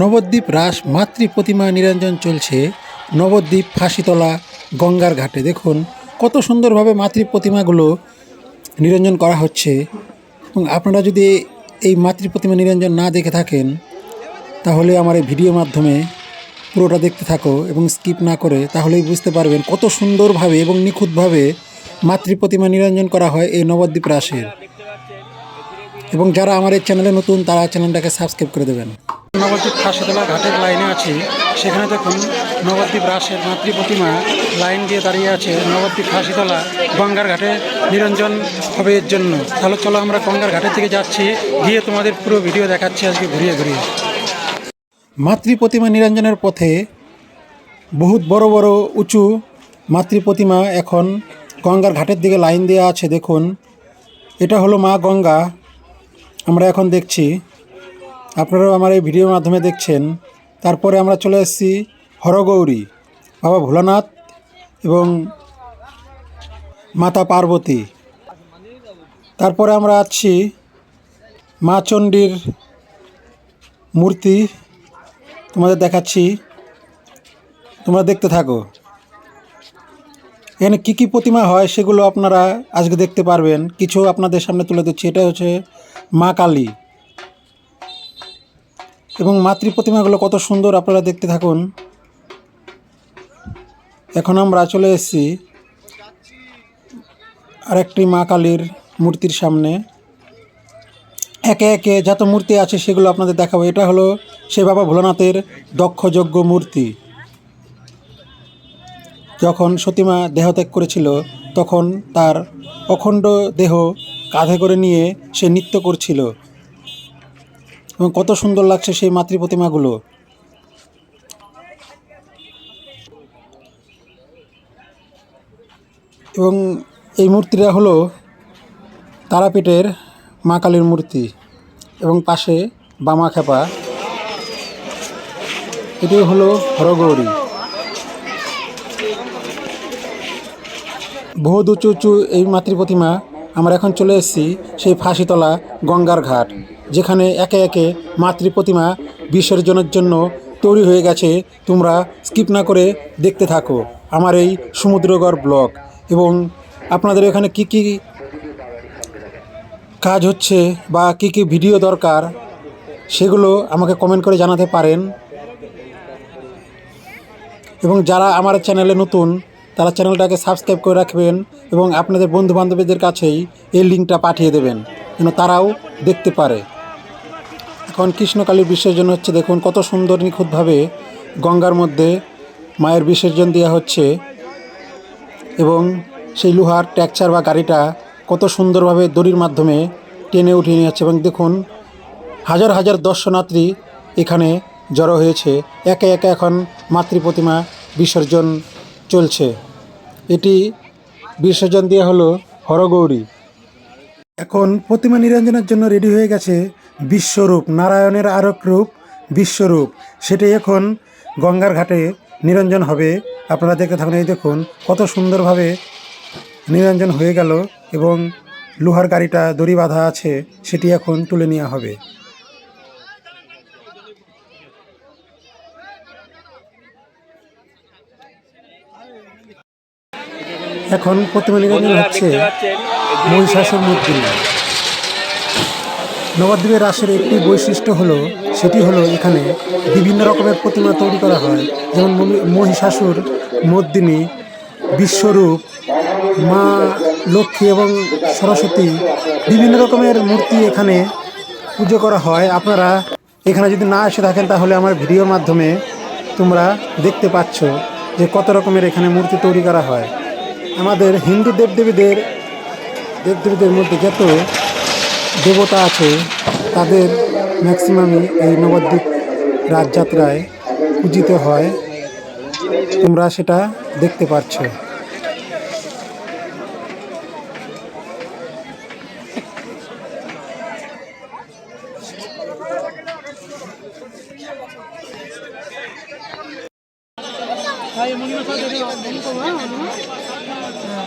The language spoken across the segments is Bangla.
নবদ্বীপ রাস মাতৃ প্রতিমা নিরঞ্জন চলছে। নবদ্বীপ ফাঁসিতলা গঙ্গার ঘাটে। দেখুন কত সুন্দরভাবে মাতৃ প্রতিমাগুলো নিরঞ্জন করা হচ্ছে। এবং আপনারা যদি এই মাতৃ প্রতিমা নিরঞ্জন না দেখে থাকেন, তাহলে আমার এই ভিডিওর মাধ্যমে পুরোটা দেখতে থাকো এবং স্কিপ না করে তাহলেই বুঝতে পারবেন কত সুন্দরভাবে এবং নিখুঁতভাবে মাতৃ প্রতিমা নিরঞ্জন করা হয় এই নবদ্বীপ রাসের। এবং যারা আমার এই চ্যানেলে নতুন, তারা চ্যানেলটাকে সাবস্ক্রাইব করে দেবেন। নবদ্বীপ খাসিতলা ঘাটের লাইনে আছি। সেখানে দেখুন নবদ্বীপ রাসের মাতৃ প্রতিমা লাইন দিয়ে দাঁড়িয়ে আছে নবদ্বীপ খাসিতলা গঙ্গার ঘাটে নিরঞ্জন হবে এর জন্য। তাহলে চলো আমরা গঙ্গার ঘাটের দিকে যাচ্ছি, গিয়ে তোমাদের পুরো ভিডিও দেখাচ্ছি আজকে ঘুরিয়ে ঘুরিয়ে। মাতৃ প্রতিমা নিরঞ্জনের পথে বহুত বড় বড় উঁচু মাতৃ প্রতিমা এখন গঙ্গার ঘাটের দিকে লাইন দেওয়া আছে, দেখুন। এটা হলো মা গঙ্গা। আমরা এখন দেখছি আপনারাও আমার এই ভিডিওর মাধ্যমে দেখছেন। তারপরে আমরা চলে এসেছি হরগৌরী, বাবা ভোলানাথ এবং মাতা পার্বতী। তারপরে আমরা আছি মা চণ্ডীর মূর্তি। তোমাদের দেখাচ্ছি। তোমরা দেখতে থাকো। এখানে কী কী প্রতিমা হয় সেগুলো আপনারা আজকে দেখতে পারবেন। কিছু আপনাদের সামনে তুলে দিচ্ছি এটা হচ্ছে মা কালী। এবং মাতৃ প্রতিমাগুলো কত সুন্দর আপনারা দেখতে থাকুন। এখন আমরা চলে এসেছি আরেকটি মা কালীর মূর্তির সামনে। একে একে যত মূর্তি আছে সেগুলো আপনাদের দেখাবো। এটা হলো সে বাবা ভোলানাথের দক্ষযজ্ঞ মূর্তি। যখন সতীমা দেহত্যাগ করেছিল, তখন তার অখণ্ড দেহ কাঁধে করে নিয়ে সে নৃত্য করছিল। এবং কত সুন্দর লাগছে সেই মাতৃ প্রতিমাগুলো এবং এই মূর্তিটা হলো তারাপীঠের মা কালীর মূর্তি এবং পাশে বামা খেপা। এটি হলো হরগৌরী। বহুত উঁচু উঁচু এই মাতৃ প্রতিমা আমরা এখন চলে এসেছি সেই ফাঁসিতলা গঙ্গার ঘাট, যেখানে একে একে মাতৃ প্রতিমা বিসর্জনের জন্য তৈরি হয়ে গেছে। তোমরা স্কিপ না করে দেখতে থাকো আমার এই সমুদ্রগড় ব্লক এবং আপনাদের এখানে কি কি কাজ হচ্ছে বা কি কি ভিডিও দরকার, সেগুলো আমাকে কমেন্ট করে জানাতে পারেন। এবং যারা আমার চ্যানেলে নতুন তারা চ্যানেলটাকে সাবস্ক্রাইব করে রাখবেন এবং আপনাদের বন্ধু বান্ধবীদের কাছেই এই লিঙ্কটা পাঠিয়ে দেবেন, যেন তারাও দেখতে পারে। এখন কৃষ্ণকালীর বিসর্জন হচ্ছে, দেখুন কত সুন্দর নিখুঁতভাবে গঙ্গার মধ্যে মায়ের বিসর্জন দেওয়া হচ্ছে এবং সেই লোহার ট্যাকচার বা গাড়িটা কত সুন্দরভাবে দড়ির মাধ্যমে টেনে উঠিয়ে নিয়ে যাচ্ছে এবং দেখুন হাজার হাজার দর্শনার্থী এখানে জড়ো হয়েছে। একে একে এখন মাতৃ প্রতিমা বিসর্জন চলছে। এটি বিসর্জন দেওয়া হলো হরগৌরী। এখন প্রতিমা নিরঞ্জনের জন্য রেডি হয়ে গেছে বিশ্বরূপ, নারায়ণের আরক রূপ, বিশ্বরূপ। সেটি এখন গঙ্গার ঘাটে নিরঞ্জন হবে। আপনারা দেখতে থাকুন, এই দেখুন কত সুন্দরভাবে নিরঞ্জন হয়ে গেল এবং লোহার গাড়িটা দড়ি বাঁধা আছে, সেটি এখন তুলে নেওয়া হবে। এখন প্রতিমা নিরঞ্জন হচ্ছে মহিষাসুর মূর্তি। নবদ্বীপের রাসের একটি বৈশিষ্ট্য হলো সেটি হলো এখানে বিভিন্ন রকমের প্রতিমা তৈরি করা হয়। যেমন মহিষাসুর মর্দিনী বিশ্বরূপ মা লক্ষ্মী এবং সরস্বতী বিভিন্ন রকমের মূর্তি এখানে পুজো করা হয়। আপনারা এখানে যদি না এসে থাকেন তাহলে আমার ভিডিওর মাধ্যমে তোমরা দেখতে পাচ্ছ যে কত রকমের এখানে মূর্তি তৈরি করা হয়। আমাদের হিন্দু দেবদেবীদের দেবদেবীদের মধ্যে যত দেবতা আছে, তাদের ম্যাক্সিমামই এই নবদ্বীপ রাজযাত্রায় পূজিত হয়। তোমরা সেটা দেখতে পাচ্ছ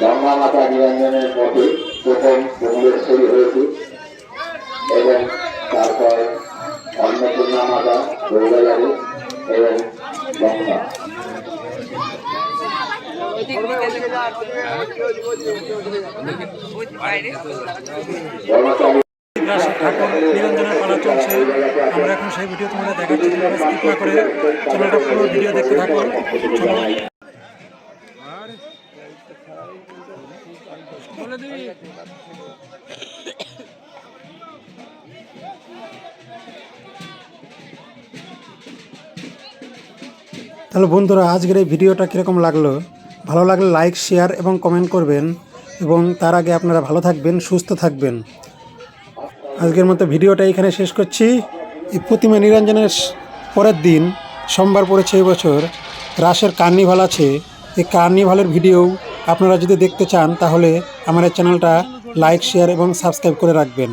গঙ্গা মাতা নিরঞ্জনের মধ্যে প্রথম ভুবনেশ্বরী হয়েছে এবং তারপর অন্নপূর্ণা মাতা দুর্গাবাড়ি এবং গঙ্গা ঠাকুর নিরঞ্জনের পালা চলছে আমরা এখন সেই ভিডিও দেখাচ্ছি তোমরা স্কিপ না করে চ্যানেলটা পুরো ভিডিও দেখতে থাকো তাহলে বন্ধুরা, আজকের এই ভিডিওটা কীরকম লাগল? ভালো লাগলে লাইক শেয়ার এবং কমেন্ট করবেন এবং তার আগে আপনারা ভালো থাকবেন, সুস্থ থাকবেন। আজকের মতো ভিডিওটা এখানে শেষ করছি। এই প্রতিমা নিরঞ্জনের পরের দিন, সোমবার পড়েছে এবছর রাসের কার্নিভাল আছে। এই কার্নিভালের ভিডিও আপনারা যদি দেখতে চান, তাহলে আমার চ্যানেলটা লাইক শেয়ার এবং সাবস্ক্রাইব করে রাখবেন।